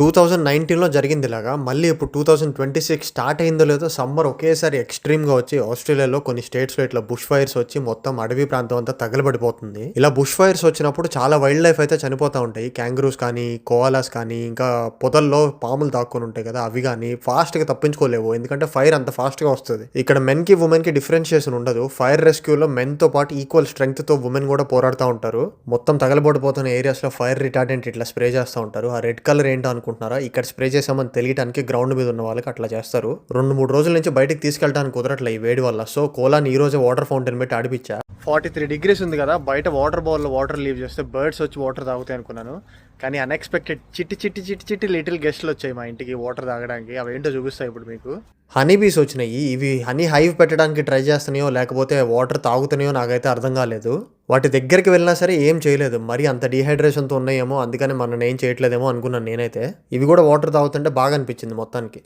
Two thousand నైన్టీన్లో జరిగింది ఇలాగా మళ్ళీ ఇప్పుడు two thousand twenty six start అయిందో లేదో సమ్మర్ ఒకేసారి ఎక్స్ట్రీమ్గా వచ్చి ఆస్ట్రేలియాలో కొన్ని స్టేట్స్లో ఇట్లా బుష్ ఫైర్స్ వచ్చి మొత్తం అడవి ప్రాంతం అంతా తగలబడిపోతుంది. ఇలా బుష్ ఫైర్స్ వచ్చినప్పుడు చాలా వైల్డ్ లైఫ్ అయితే చనిపోతూ ఉంటాయి. క్యాంగ్రూస్ కానీ కోవాలాస్ కానీ ఇంకా పొదల్లో పాములు దాక్కుని ఉంటాయి కదా అవి కానీ ఫాస్ట్గా తప్పించుకోలేవు. ఎందుకంటే ఫైర్ అంత ఫాస్ట్గా వస్తుంది. ఇక్కడ మెన్కి ఉమెన్కి డిఫరెన్షియేషన్ ఉండదు. ఫైర్ రెస్క్యూలో మెన్తో పాటు ఈక్వల్ స్ట్రెంగ్త్తో ఉమెన్ కూడా పోరాడుతూ ఉంటారు. మొత్తం తగలబడిపోతున్న ఏరియాస్లో ఫైర్ రిటార్డెంట్ ఇట్లా స్ప్రే చేస్తూ ఉంటారు. ఆ రెడ్ కలర్ ఏంటో అనుకుంటున్నారా? ఇక్కడ స్ప్రే చేసామని తెలియడానికి గ్రౌండ్ మీద ఉన్న వాళ్ళకి అట్లా చేస్తారు. రెండు మూడు రోజుల నుంచి బయటికి తీసుకెళ్ళడానికి కుదరట్లే ఈ వేడి వల్ల. సో కోలాని ఈ రోజే వాటర్ ఫౌంటైన్ పెట్టి ఆడిపించా. ఫార్టీ త్రీ డిగ్రీస్ ఉంది కదా బయట వాటర్ బౌల్ వాటర్ లీవ్ చేస్తే బర్డ్స్ వచ్చి వాటర్ తాగుతాయి అనుకున్నాను. కానీ అన్ఎక్స్పెక్టెడ్ చిట్టి చిట్టి చిట్టి చిట్టి లిటిల్ గెస్ట్లు వచ్చాయి మా ఇంటికి వాటర్ తాగడానికి. అవి ఏంటో చూపిస్తాయి ఇప్పుడు మీకు. హనీ బీస్ వచ్చినాయి. ఇవి హనీ హైవ్ పెట్టడానికి ట్రై చేస్తున్నాయో లేకపోతే వాటర్ తాగుతున్నాయో నాకైతే అర్థం కాలేదు. వాటి దగ్గరికి వెళ్ళినా సరే ఏం చేయలేదు. మరి అంత డీహైడ్రేషన్తో ఉన్నాయేమో అందుకని మనం ఏం చేయట్లేదేమో అనుకున్నాను నేనైతే. ఇవి కూడా వాటర్ తాగుతుంటే బాగా అనిపించింది మొత్తానికి.